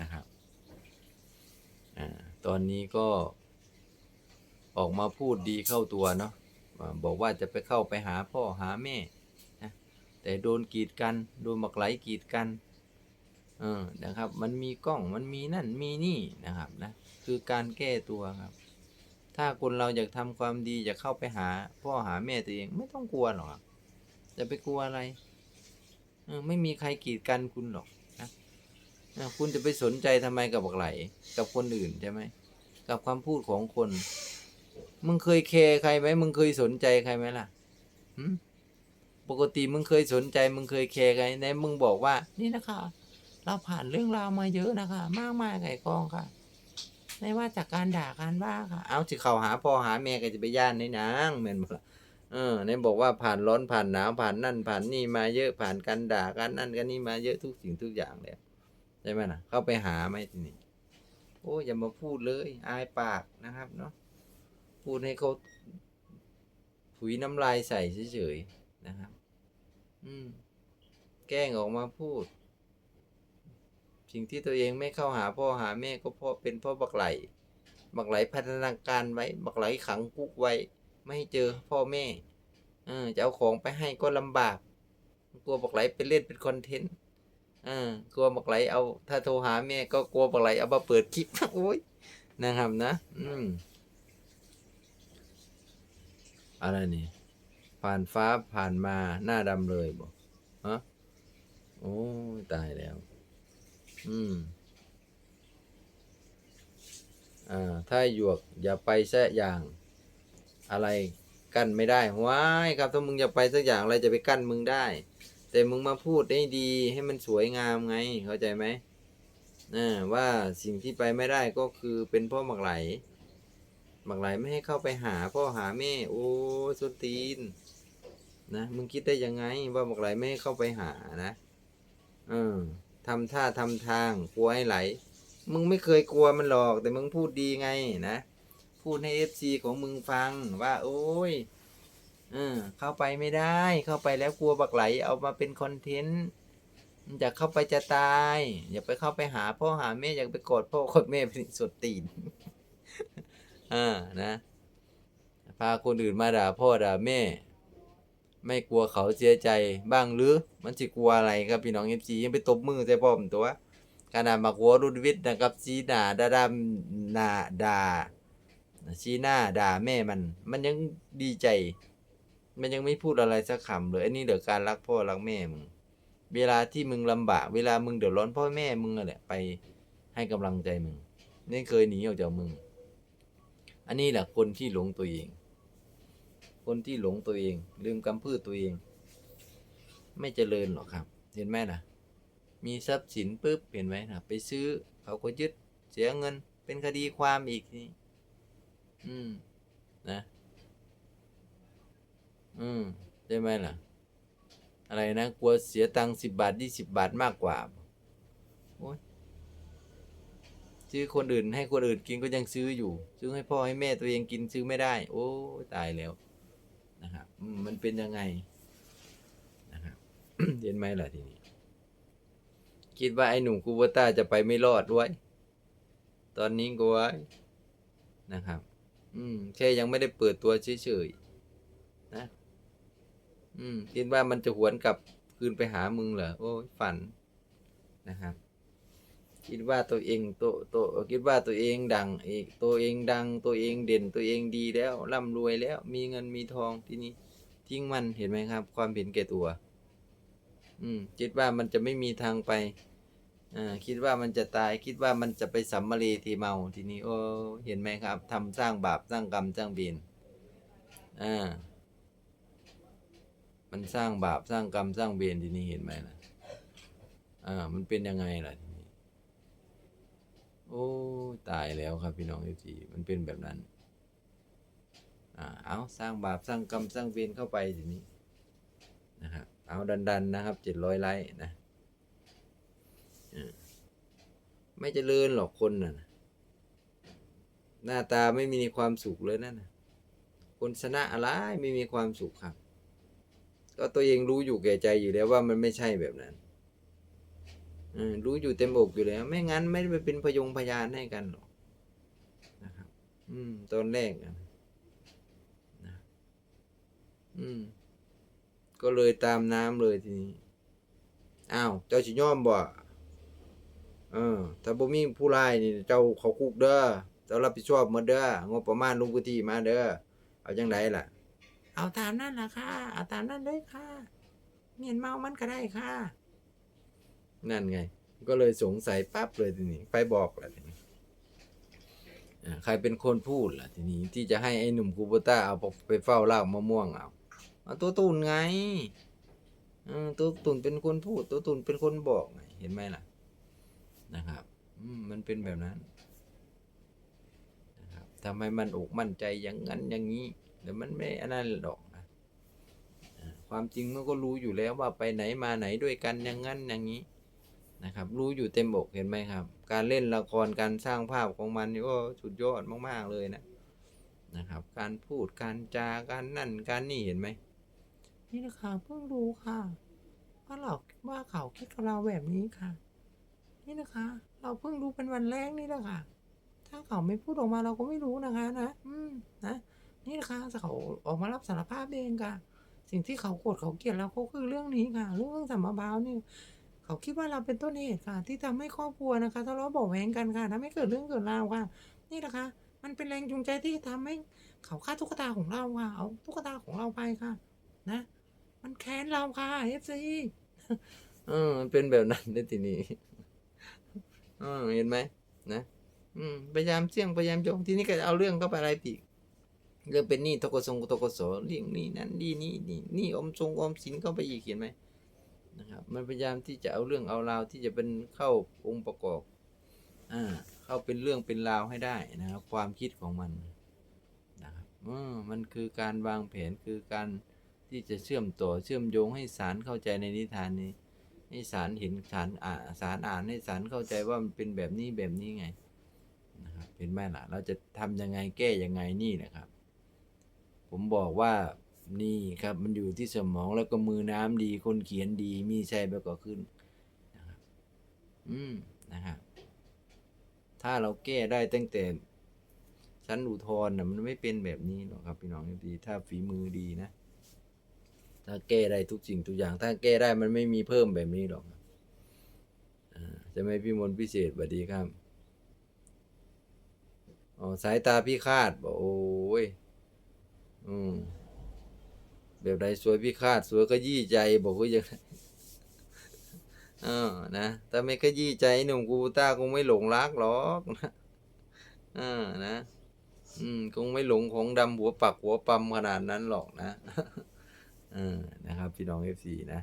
นะครับอตอนนี้ก็ออกมาพูดดีเข้าตัวเนาะบอกว่าจะไปเข้าไปหาพ่อหาแม่นะแต่โดนกีดกัน โดนบักไหลกีดกันเออนะครับ มันมีกล้องมันมีนั่นมีนี่นะครับนะคือการแก้ตัวครับ ถ้าคนเราอยากทำความดีอยากเข้าไปหา พ่อหาแม่ตัวเองไม่ต้องกลัวหรอกจะไปกลัวอะไรเออไม่มีใครกีดกันคุณหรอก คุณจะไปสนใจทำไมกับบักไหลกับคนอื่นใช่ไหมกับคำพูดของคน มึงเคยแคร์ใครไหมมึงเคยสนใจใครไหมล่ะหึปกติมึงเคยสนใจ มึงเคยแคร์ใครไหนมึงบอกว่า นี่นะคะเราผ่านเรื่องราวมาเยอะนะคะ มากมายไก่กองค่ะไม่ว่าจากการด่าการว่าค่ะ เอาที่เขาหาพ่อหาแม่ก็จะไปย่านในนางแม่นบ่ล่ะเออในบอกว่าผ่านร้อนผ่านหนาวผ่านนั่นผ่านนี่มาเยอะผ่านการด่าการนั่นกันนี่มาเยอะทุกสิ่งทุกอย่างแล้ว ใช่ไหมล่ะเข้าไปหาไหมทีนี้โอ้อย่ามาพูดเลย อายปากนะครับเนาะพูดให้เขาผุยน้ำลายใส่เฉยๆนะครับ อืม แกล้งออกมาพูด สิ่งที่ตัวเองไม่เข้าหาพ่อหาแม่ก็เพราะเป็นพ่อบักไหลบักไหลพัฒนาการไว้ บักไหลขังคุกไว้ ไม่ให้เจอพ่อแม่เออจะเอาของไปให้ก็ลำบาก กลัวบักไหลไปเล่นเป็นคอนเทนต์ ออกลัวบักไหลเอา ถ้าโทรหาแม่ก็กลัวบักไหลเอามาเปิดคลิปโอ้ยนะครับนะ อืมอะไรนี่ ผ่านฟ้าผ่านมาหน้าดำเลยบอกฮะโอ้ตายแล้ว อืม อ่า ถ้าหยวกอย่าไปแซะอย่าง อะไรกั้นไม่ได้ว้ายครับ ถ้ามึงจะไปสักอย่างอะไรจะไปกั้นมึงได้ แต่มึงมาพูดได้ดีให้มันสวยงามไงเข้าใจไหมอ่าว่าสิ่งที่ไปไม่ได้ก็คือเป็นพ่อหมักไหลหมักไหลไม่ให้เข้าไปหาพ่อหาแม่ โอ้สุนตีนนะมึงคิดได้ยังไง ว่าหมักไหลไม่ให้เข้าไปหานะเออทำท่าทำทางกลัวให้ไหล มึงไม่เคยกลัวมันหรอก แต่มึงพูดดีไงนะ พูดให้เอฟซีของมึงฟังว่า โอ้ย เออเข้าไปไม่ได้ เข้าไปแล้วกลัวบักไหล เอามาเป็นคอนเทนต์มันจะเข้าไปจะตาย อย่าไปเข้าไปหาพ่อหาแม่อยากไปกอดพ่อกอดแม่เป็นสุดตีนอ่านะพาคนอื่นมาด่าพ่อด่าแม่ ไม่กลัวเขาเสียใจบ้างหรือ มันจะกลัวอะไรครับพี่น้องเอฟซียังไปตบมือใส่พ่อมตัวขนาดมากลัวรุ่นวิทย์นะครับซีหน้าดาดาหน้าด่าซีหน้าด่าแม่มัน มันยังดีใจ มันยังไม่พูดอะไรสักคำเลยไอันนี้เดี๋ยวการรักพ่อรักแม่มึง เวลาที่มึงลำบาก เวลามึงเดือดร้อนพ่อแม่มึงอะแหละไปให้กำลังใจมึงไม่เคยหนีออกจากมึง อันนี้แหละคนที่หลงตัวเอง คนที่หลงตัวเอง ลืมกำพืชตัวเอง ไม่เจริญหรอกครับ เห็นไหมนะมีทรัพย์สินปุ๊บเห็นไหมนะไปซื้อเขาก็ยึดเสียเงินเป็นคดีความอีกนี่อืม นะ อืมใช่ไหมล่ะ อะไรนะกลัวเสียตังค์สิบบาทยี่สิบบาทมากกว่าโอ้ยซื้อคนอื่นให้คนอื่นกินก็ยังซื้ออยู่ ซื้อให้พ่อให้แม่ตัวเองกินซื้อไม่ได้ โอ้ตายแล้วนะครับมันเป็นยังไงนะครับเห็นไหมล่ะทีนี้ คิดว่าไอ้หนุ่มคูโบต้าจะไปไม่รอดด้วย ตอนนี้ก็ไว้นะครับ อืมแค่ยังไม่ได้เปิดตัวเฉยๆนะ อืมคิดว่ามันจะหวนกลับคืนไปหามึงเหรอโอ้ยฝันนะครับ คิดว่าตัวเองตัวตัวคิดว่าตัวเองดังเอกตัวเองดัง ตัวเองเด่นตัวเองดีแล้วร่ำรวยแล้ว มีเงินมีทองที่นี่ทิ้งมันเห็นไหมครับ ความเห็นแก่ตัว อืม คิดว่ามันจะไม่มีทางไปอ่าคิดว่ามันจะตาย คิดว่ามันจะไปสัมมารีทีเมาทีนี้โอ้เห็นไหมครับทำสร้างบาปสร้างกรรมสร้างเบียนอ่า มันสร้างบาปสร้างกรรมสร้างเวรทีนี้เห็นไหมล่ะอ่า มันเป็นยังไงล่ะทีนี้ โอ้ตายแล้วครับพี่น้องเอฟซีมันเป็นแบบนั้น อ่า เอาสร้างบาปสร้างกรรมสร้างเวรเข้าไปทีนี้นะครับเอาดันๆนะครับเจ็ดร้อยไลค์นะอ่ไม่เจริญหรอกคนน่ะนะหน้าตาไม่มีความสุขเลยนั่นนะคนชนะอะไรไม่มีความสุขครับ ก็ตัวเองรู้อยู่แก่ใจอยู่แล้วว่ามันไม่ใช่แบบนั้นรู้อยู่เต็มอกอยู่แล้ว ไม่งั้นไม่ไปเป็นพยงพยานให้กันหรอกนะครับ อืม ตอนแรกอะนะอืม ก็เลยตามน้ำเลยทีนี้อ้าวเจ้าสิยอมบ่เออถ้าบ่มีผู้ร้ายนี่เจ้าเขาคุกเด้อเจ้ารับผิดชอบหมดเด้องบประมาณลงพื้นที่มาเด้อเอาจังไดล่ะ เอาตามนั้นล่ะค่ะ เอาตามนั้นเลยค่ะ เมียนเมามันก็ได้ค่ะ นั่นไง ก็เลยสงสัยปั๊บเลยทีนี้ไปบอกแหละทีนี้ใครเป็นคนพูดล่ะทีนี้ที่จะให้ไอ้หนุ่มคูโบต้าเอาไปเฝ้าลากมะม่วงเอาเอาตัวตุนไงตัวตุนเป็นคนพูด ตัวตุนเป็นคนบอกไงเห็นไหมล่ะ นะครับมมันเป็นแบบนั้นนะครับทำไมมันอกมั่นใจอย่างนั้นอย่างนี้ เดี๋ยวมันไม่อันนั้นหรอกนะความจริงมันก็รู้อยู่แล้วว่าไปไหนมาไหนด้วยกันอย่างนั้นอย่างนี้นะครับ รู้อยู่เต็มอกเห็นไหมครับ การเล่นละครการสร้างภาพของมันนี่ก็สุดยอดมากๆเลยนะนะครับ การพูดการจาการนั่นการนี่เห็นไหมนี่นะคะเพิ่งรู้ค่ะว่าเราว่าเขาคิดกับเราแบบนี้ค่ะ นี่นะคะ เราเพิ่งรู้เป็นวันแรกนี่แหละค่ะ ถ้าเขาไม่พูดออกมาเราก็ไม่รู้นะคะนะ อืมนะ นี่นะคะเขาออกมารับสารภาพเองค่ะ สิ่งที่เขาโกรธเขาเกลียดเราก็คือเรื่องนี้ค่ะ เรื่องสัมมาบาวนี่เขาคิดว่าเราเป็นต้นเหตุค่ะ ที่ทำให้ครอบครัวนะคะทะเลาะเบาะแวงกันค่ะทำให้เกิดเรื่องเกิดราวค่ะ นี่นะคะ มันเป็นแรงจูงใจที่ทำให้เขาฆ่าตุ๊กตาของเราค่ะเอาตุ๊กตาของเราไปค่ะ นะ มันแค้นเราค่ะเอฟซีเออมันเป็นแบบนั้นได้ทีนี้เออเห็นไหมนะ อืมพยายามเสี่ยงพยายามโยงทีนี้ก็เอาเรื่องเข้าไปอะไรอีก เรื่องเป็นหนี้ทกศทกศเรื่องนี้นั้นหนี้นี้นี่นี้อมทรงอมสินเข้าไปอีกเห็นไหมนะครับมันพยายามที่จะเอาเรื่องเอาราวที่จะเป็นเข้าองค์ประกอบอ่าเข้าเป็นเรื่องเป็นราวให้ได้นะครับ ความคิดของมันนะครับอมันคือการวางแผนคือการที่จะเชื่อมต่อเชื่อมโยงให้สารเข้าใจในนิทานนี้ให้สารเห็นสารอ่านสารอ่านให้สารเข้าใจว่ามันเป็นแบบนี้แบบนี้ไงนะครับเห็นไหมล่ะเราจะทำยังไงแก้ยังไงนี่นะครับ ผมบอกว่านี่ครับมันอยู่ที่สมองแล้วก็มือน้ำดี คนเขียนดี มีใช่ไปก็ขึ้นนะครับอืมนะครับถ้าเราแก้ได้ตั้งแต่ชั้นอุทธรณ์นะมันไม่เป็นแบบนี้หรอกครับ พี่น้องดีถ้าฝีมือดีนะ ถ้าแก้ได้ทุกสิ่งทุกอย่าง ถ้าแก้ได้มันไม่มีเพิ่มแบบนี้หรอกจะไม่พี่มนพิเศษสวัสดีครับอ๋อสายตาพี่คาดบอกโอ้ย อืมแบบใดสวยพี่คาดสวยก็ยี่ใจบอกว่าอย่างเออนะถ้าไม่ขยี้ใจหนุ่มกูต้าคงไม่หลงรักหรอกนะอ่านะ อืมคงไม่หลงของดำหัวปักหัวปั๊มขนาดนั้นหรอกนะเออนะครับ พี่น้องเอฟซีนะ